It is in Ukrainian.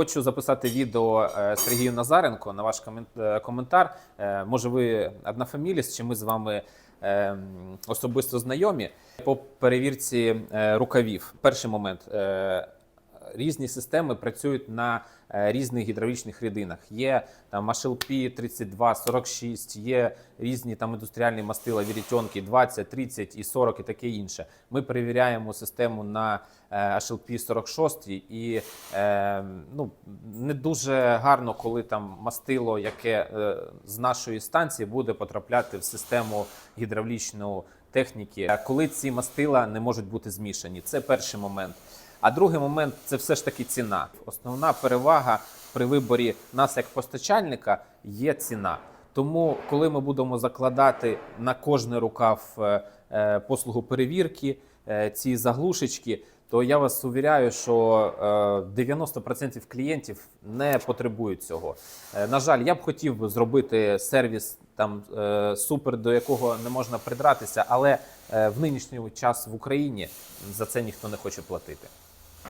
Хочу записати відео е, Сергію Назаренко на ваш е, коментар. Е, Може, ви однофаміліст, чи ми з вами особисто знайомі по перевірці рукавів. Перший момент. Різні системи працюють на е, різних гідравлічних рідинах. Є там HLP 32, 46, є різні там індустріальні мастила, вірітьонки 20, 30 і 40 і таке інше. Ми перевіряємо систему на е, HLP 46 і е, ну, не дуже гарно, коли там мастило, яке е, з нашої станції буде потрапляти в систему гідравлічної техніки, коли ці мастила не можуть бути змішані. Це перший момент. А другий момент це все ж таки ціна. Основна перевага при виборі нас як постачальника є ціна. Тому, коли ми будемо закладати на кожний рукав е, е, послугу перевірки, е, ці заглушечки, то я вас увіряю, що е, 90% клієнтів не потребують цього. На жаль, я б хотів би зробити сервіс там супер, до якого не можна придратися, але в нинішній час в Україні за це ніхто не хоче платити.